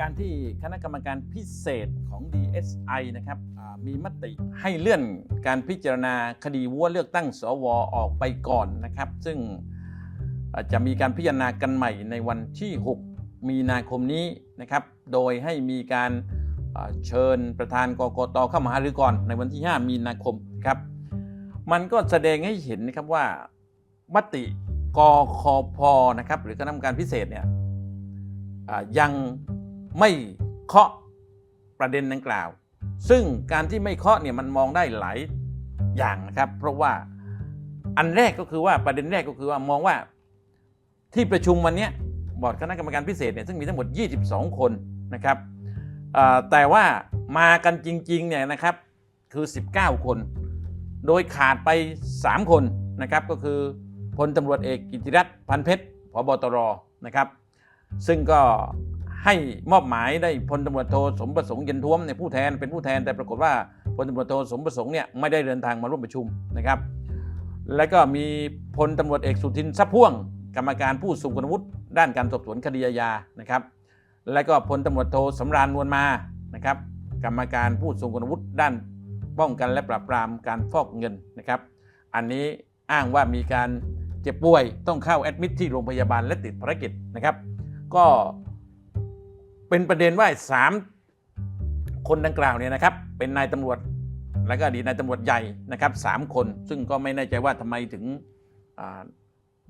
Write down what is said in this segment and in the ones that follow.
การที่คณะกรรมการพิเศษของ DSI นะครับมีมติให้เลื่อนการพิจารณาคดีวัวเลือกตั้งสวออกไปก่อนนะครับ ซึ่งจะมีการพิจารณากันใหม่ในวันที่ 6 มีนาคมนี้นะครับ โดยให้มีการเชิญประธานกกตเข้ามาหารือก่อนในวันที่ 5 มีนาคมครับ มันก็แสดงให้เห็นนะครับว่ามติกคพนะครับหรือคณะกรรมการพิเศษเนี่ยยัง ไม่เคาะประเด็นดังกล่าว ซึ่งการที่ไม่เคาะเนี่ยมันมองได้หลายอย่างนะครับ เพราะว่าอันแรกก็คือว่าประเด็นแรกก็คือว่ามองว่าที่ประชุมวันนี้บอร์ดคณะกรรมการพิเศษเนี่ยซึ่งมีทั้งหมด 22 คนนะครับแต่ว่ามากันจริงๆเนี่ยนะครับคือ 19 คน โดยขาดไป 3 คนนะครับก็คือพลตำรวจเอกกิติรัตน์พันเพชรพบตรนะครับ ซึ่งก็ ให้มอบหมายได้พลตำรวจโทสมประสงค์เย็นท้วมในยผู้แทนเป็นผู้แทนแต่ปรากฏว่าพลตำรวจโทสมประสงค์เนี่ยไม่ได้เดินทางมาร่วมประชุมนะครับ และก็มีพลตำรวจเอกสุทินทรัพพ่วง กรรมการผู้ทรงคุณวุฒิด้านการสอบสวนคดีอาญานะครับ และก็พลตำรวจโทสำราญนวลมานะครับ กรรมการผู้ทรงคุณวุฒิด้านป้องกันและปราบปรามการฟอกเงินนะครับ อันนี้อ้างว่ามีการเจ็บป่วยต้องเข้าแอดมิทที่โรงพยาบาลและติดภารกิจนะครับ ก็ เป็นประเด็นว่าสามคนดังกล่าวเนี่ยนะครับ เป็นนายตำรวจและก็อดีตนายตำรวจใหญ่นะครับสามคน ซึ่งก็ไม่แน่ใจว่าทำไมถึง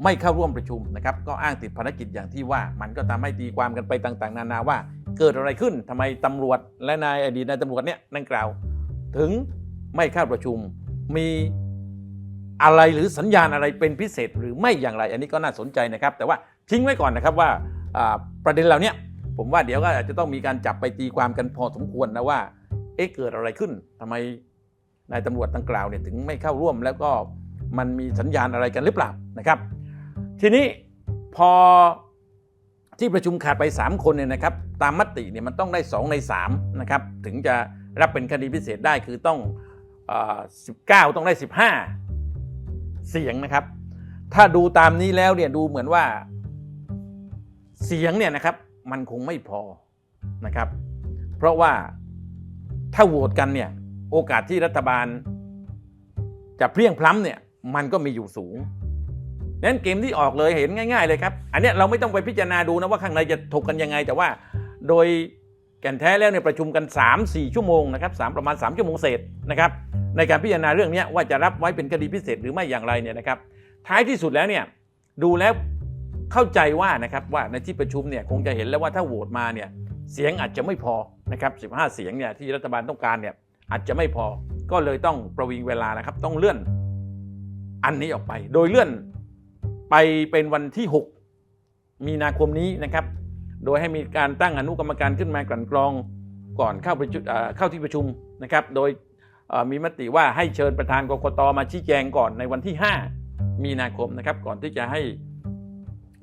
ไม่เข้าร่วมประชุมนะครับ ก็อ้างติดภารกิจอย่างที่ว่า มันก็ทำให้ตีความกันไปต่าง ๆ นานาว่า เกิดอะไรขึ้นทำไมตำรวจและนายอดีตนายตำรวจเนี่ยดังกล่าว ถึงไม่เข้าประชุมมีอะไรหรือสัญญาณอะไรเป็นพิเศษหรือไม่อย่างไร อันนี้ก็น่าสนใจนะครับ แต่ว่าทิ้งไว้ก่อนนะครับว่าประเด็นเหล่านี้ ผมว่าเดี๋ยวก็อาจจะต้องมีการจับไปตีความกันพอสมควรนะว่า เอ๊ะเกิดอะไรขึ้นทำไมนายตำรวจดังกล่าวเนี่ยถึงไม่เข้าร่วมแล้วก็มันมีสัญญาณอะไรกันหรือเปล่านะครับ ทีนี้พอที่ประชุมขาดไป 3 คนเนี่ยนะครับ ตามมติเนี่ยมันต้องได้ 2 ใน3นะครับถึงจะรับเป็นคดีพิเศษได้คือต้องอ19 ต้องได้ 15 เสียงนะครับ ถ้าดูตามนี้แล้วเนี่ยดูเหมือนว่าเสียงเนี่ยนะครับ มันคงไม่พอนะครับ เพราะว่าถ้าโหวตกันเนี่ยโอกาสที่รัฐบาล จะเพลียงพล้ำเนี่ยมันก็มีอยู่สูงนั้นเกมที่ออกเลยเห็นง่าย ๆ เลยครับ อันนี้เราไม่ต้องไปพิจารณาดูนะว่าข้างในจะถกกันยังไง แต่ว่าโดยแก่นแท้แล้วเนี่ยประชุมกัน 3-4 ชั่วโมงนะครับสามประมาณ 3 ชั่วโมงเศษนะครับในการพิจารณาเรื่องนี้ว่าจะรับไว้เป็นคดีพิเศษหรือไม่อย่างไรเนี่ยนะครับ ท้ายที่สุดแล้วเนี่ยดูแล้ว เข้าใจว่านะครับว่าในที่ประชุมเนี่ยคงจะเห็นแล้วว่าถ้าโหวตมาเนี่ยเสียงอาจจะไม่พอนะครับ15 เสียงเนี่ยที่รัฐบาลต้องการเนี่ยอาจจะไม่พอก็เลยต้องประวิงเวลานะครับ ต้องเลื่อนอันนี้ออกไป โดยเลื่อนไปเป็นวันที่ 6 มีนาคมนี้นะครับ โดยให้มีการตั้งอนุกรรมการขึ้นมากลั่นกรองก่อนเข้าประชุมเข้าที่ประชุมนะครับ โดยมีมติว่าให้เชิญประธานกกตมาชี้แจงก่อนในวันที่ 5 มีนาคมนะครับ ก่อนที่จะให้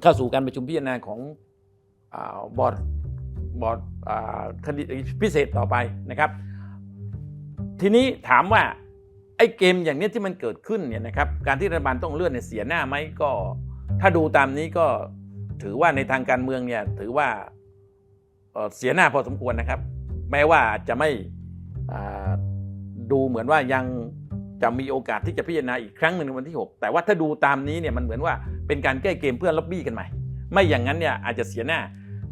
เข้าสู่การประชุมพิจารณาของอบอร์ดบอร์ดคดีพิเศษต่อไปนะครับ ทีนี้ถามว่าไอ้เกมอย่างนี้ที่มันเกิดขึ้นเนี่ยนะครับการที่รัฐบาลต้องเลื่อนเนี่ยเสียหน้าไหมก็ ถ้าดูตามนี้ก็ถือว่าในทางการเมืองเนี่ยถือว่าเเสียหน้าพอสมควรนะครับ แม้ว่าจะไม่ดูเหมือนว่ายัง จะมีโอกาสที่จะพิจารณาอีกครั้งหนึ่งในวันที่ 6 แต่ว่าถ้าดูตามนี้เนี่ยมันเหมือนว่าเป็นการแก้เกมเพื่อล็อบบี้กันใหม่ไม่อย่างนั้นเนี่ยอาจจะเสียหน้า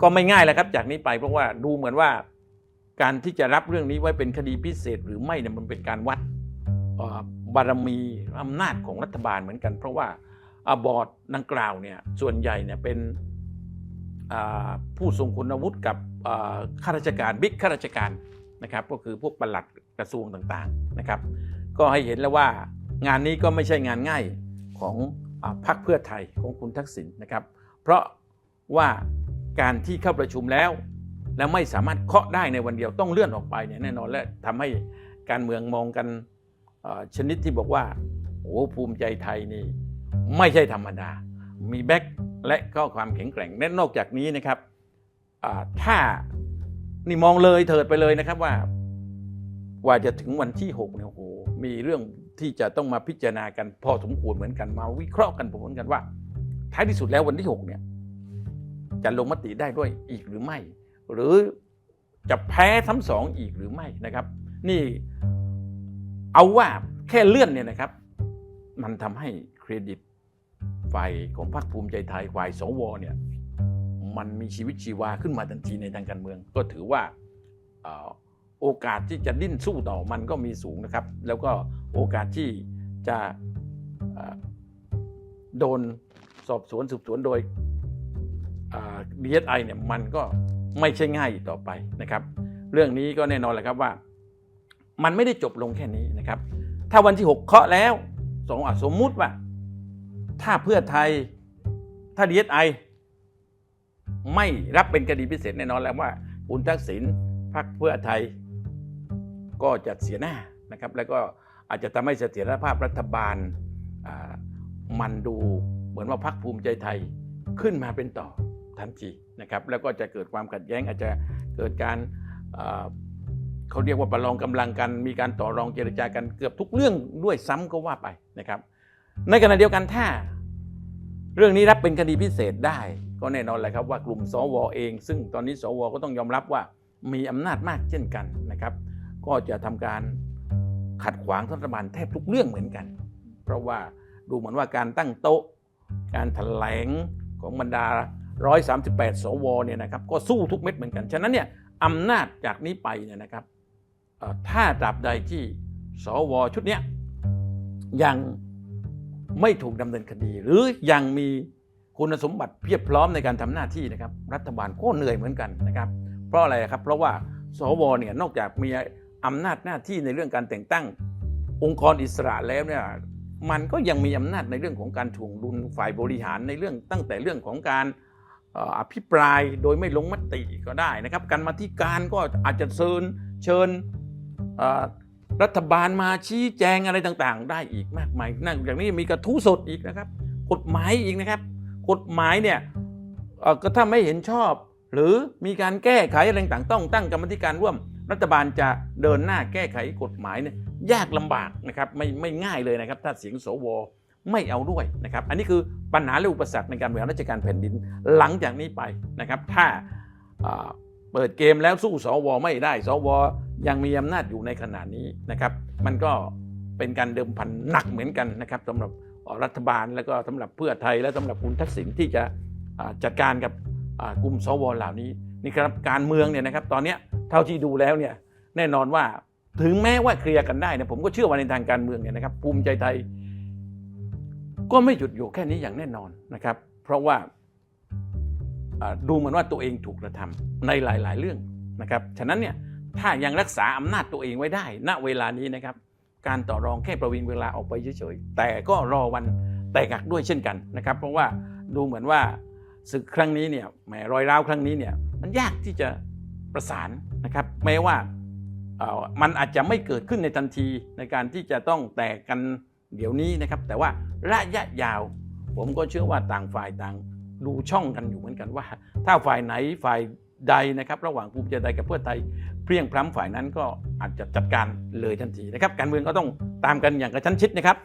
ก็ไม่ง่ายแล้วครับ จากนี้ไปเพราะว่าดูเหมือนว่า การที่จะรับเรื่องนี้ไว้เป็นคดีพิเศษหรือไม่เนี่ยมันเป็นการวัดบารมีอำนาจของรัฐบาลเหมือนกัน เพราะว่าอบอร์ดดังกล่าวเนี่ยส่วนใหญ่เนี่ยเป็นผู้ทรงคุณวุฒิกับข้าราชการบิ๊กข้าราชการนะครับ ก็คือพวกปลัดกระทรวงต่างๆนะครับ ก็ให้เห็นแล้วว่างานนี้ก็ไม่ใช่งานง่ายของอพรรคเพื่อไทยของคุณทักษิณนะครับ เพราะว่าการที่เข้าประชุมแล้ว แล้วไม่สามารถเคาะได้ในวันเดียวต้องเลื่อนออกไปเนี่ยแน่นอนและทำให้การเมืองมองกันชนิดที่บอกว่าโอ้ภูมิใจไทยนี่ไม่ใช่ธรรมดา มีแบ็คและก็ความแข็งแกร่งและนอกจากนี้นะครับถ้านี่มองเลยเถิดไปเลยนะครับว่ากว่าจะถึงวันที่6เนี่ยโอ้โห มีเรื่องที่จะต้องมาพิจารณากันพอสมควรเหมือนกันมาวิเคราะห์กันผมเหมือนกันว่า ท้ายที่สุดแล้ววันที่ 6 เนี่ย จะลงมติได้ด้วยอีกหรือไม่ หรือจะแพ้ซ้ำสองอีกหรือไม่นะครับ นี่เอาว่าแค่เลื่อนเนี่ยนะครับ มันทำให้เครดิตฝ่ายของพรรคภูมิใจไทยฝ่ายสวเนี่ยมันมีชีวิตชีวาขึ้นมาทันทีในทางการเมือง ก็ถือว่าอ่อ โอกาสที่จะดิ้นสู้ต่อมันก็มีสูงนะครับ แล้วก็โอกาสที่จะโดนสอบสวนสืบสวนโดยดีเอสไอเนี่ยมันก็ไม่ใช่ง่ายอีกต่อไปนะครับ เรื่องนี้ก็แน่นอนแหละครับว่า มันไม่ได้จบลงแค่นี้นะครับ ถ้าวันที่ 6 เคาะแล้วสองอะสมมุติว่า ถ้าเพื่อไทยถ้าดีเอสไอไม่รับเป็นคดีพิเศษแน่นอนแล้วว่าคุณทักษิณพรรคเพื่อไทย ก็จะเสียหน้านะครับแล้วก็อาจจะทำให้เสถียรภาพรัฐบาลมันดูเหมือนว่าพรรคภูมิใจไทยขึ้นมาเป็นต่อทันทีนะครับแล้วก็จะเกิดความขัดแย้งอาจจะเกิดการเขาเรียกว่าประลองกำลังกัน มีการต่อรองเจรจากันเกือบทุกเรื่องด้วยซ้ำก็ว่าไปนะครับ ในขณะเดียวกันถ้า เรื่องนี้รับเป็นคดีพิเศษได้ ก็แน่นอนแหละครับว่ากลุ่มสวเอง ซึ่งตอนนี้สวก็ต้องยอมรับว่ามีอำนาจมากเช่นกันนะครับ ก็จะทำการขัดขวางรัฐบาลแทบทุกเรื่องเหมือนกัน เพราะว่าดูเหมือนว่าการตั้งโต๊ะ การแถลงของบรรดา 138 สวเนี่ยนะครับก็สู้ทุกเม็ดเหมือนกัน ฉะนั้นเนี่ยอำนาจจากนี้ไปเนี่ยนะครับถ้าตราบใดที่สวชุดเนี้ยยังไม่ถูกดำเนินคดี หรือยังมีคุณสมบัติเพียบพร้อมในการทำหน้าที่นะครับ รัฐบาลก็เหนื่อยเหมือนกันนะครับ เพราะอะไรครับ เพราะว่าสวเนี่ยนอกจากมี อำนาจหน้าที่ในเรื่องการแต่งตั้ง องค์กรอิสระแล้วเนี่ยมันก็ยังมีอำนาจในเรื่องของการถ่วงดุลฝ่ายบริหารในเรื่องตั้งแต่เรื่องของการอภิปรายโดยไม่ลงมติก็ได้นะครับการมาธิการก็อาจจะเชิญเชิญรัฐบาลมาชี้แจงอะไรต่างๆ ได้อีกมากมายนอกจากนี้มีกระทู้สดอีกนะครับ กฎหมายอีกนะครับ กฎหมายเนี่ยก็ถ้าไม่เห็นชอบ หรือมีการแก้ไขอะไรต่างๆต้องตั้งกรรมธิการร่วมรัฐบาลจะเดินหน้าแก้ไขกฎหมายเนี่ยยากลำบากนะครับไม่ไม่ง่ายเลยนะครับ ถ้าเสียงสวไม่เอาด้วยนะครับ อันนี้คือปัญหาและอุปสรรคในการบริหารราชการแผ่นดินหลังจากนี้ไปนะครับ ถ้าเปิดเกมแล้วสู้สวไม่ได้ สวยังมีอำนาจอยู่ในขณะนี้นะครับ มันก็เป็นการเดิมพันหนักเหมือนกันนะครับสำหรับรัฐบาลแล้วก็สำหรับเพื่อไทย และสำหรับคุณทักษิณที่จะจัดการกับกลุ่มสวเหล่านี้นี่ครับการเมืองเนี่ยนะครับตอนเนี้ย เท่าที่ดูแล้วเนี่ยแน่นอนว่าถึงแม้ว่าเคลียร์กันได้เนี่ยผมก็เชื่อว่าในทางการเมืองเนี่ยนะครับ ภูมิใจไทย ก็ไม่หยุดอยู่แค่นี้อย่างแน่นอนนะครับ เพราะว่าดูเหมือนว่าตัวเองถูกกระทำในหลาย ๆ เรื่องนะครับฉะนั้นเนี่ยถ้ายังรักษาอำนาจตัวเองไว้ได้ ณเวลานี้นะครับ การต่อรองแค่ประวิงเวลาออกไปเฉยๆแต่ก็รอวันแตกหักด้วยเช่นกันนะครับ เพราะว่าดูเหมือนว่าศึกครั้งนี้เนี่ยแหมรอยร้าวครั้งนี้เนี่ยมันยากที่จะ ประสานนะครับแม้ว่ามันอาจจะไม่เกิดขึ้นในทันทีในการที่จะต้องแตกกันเดี๋ยวนี้นะครับ แต่ว่าระยะยาว ผมก็เชื่อว่าต่างฝ่ายต่างดูช่องกันอยู่เหมือนกันว่า ถ้าฝ่ายไหนฝ่ายใดนะครับ ระหว่างภูมิใจไทยกับเพื่อไทยเพรียงพล้ำฝ่ายนั้นก็อาจจะจัดการเลยทันทีนะครับ การเมืองก็ต้องตามกันอย่างกระชั้นชิดนะครับ